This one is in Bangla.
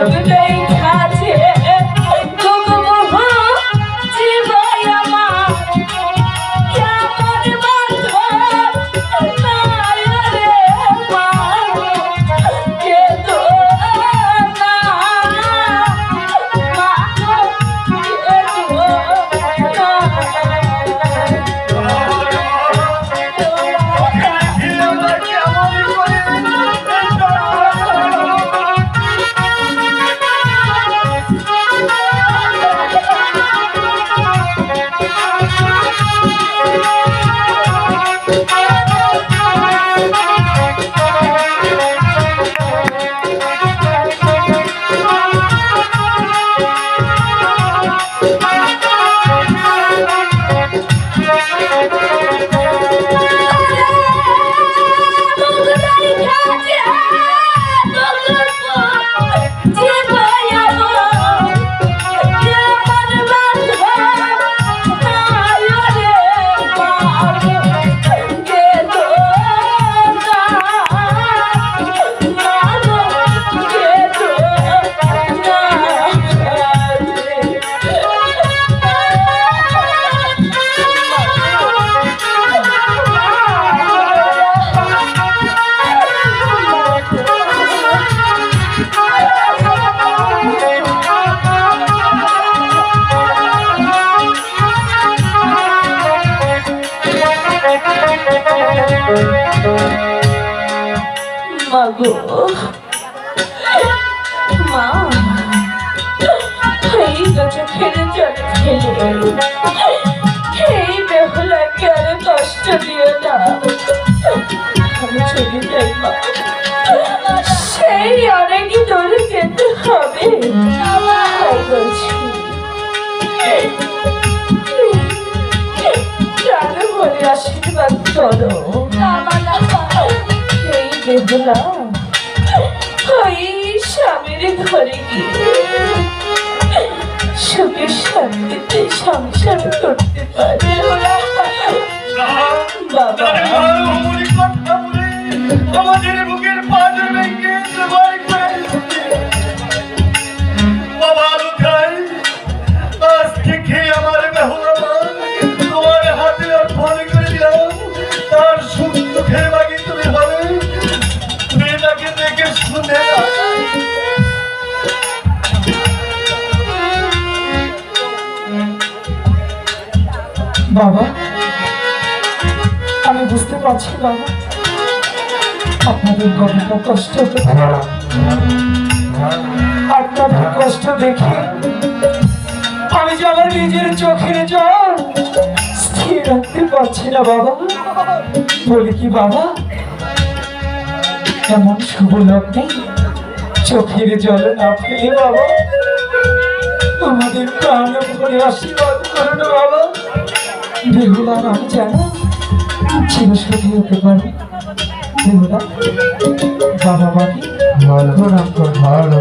Open Bay, মা। এই গাছে ফেলে চলে ফেলে এই বেহুলাকে আর কষ্ট দিও না। আমি চলে যাই, মা। সেই অনেক দূরে যেতে হবে। বলছি। প্রাণে আশীর্বাদ এই ওই স্বামীর ঘরে গিয়ে সংসার করতে পারে বাবা বাবা, আমি বুঝতে পারছি বাবা আপনাদের কতটা কষ্ট। আপনাদের কষ্ট দেখে আমি যে নিজের চোখের জল স্থির রাখতে পারছি না বাবা। বলি কি বাবা, এমন শুভ লগ্নে চোখের জল না ফেলে বাবা, আমাদের প্রাণ ভরে আশীর্বাদ করুন বাবা। বেহুলা নাম জানা চিরসুখী হতে পারে বেহুলা। বাবা বাকি প্রণাম কর ভালো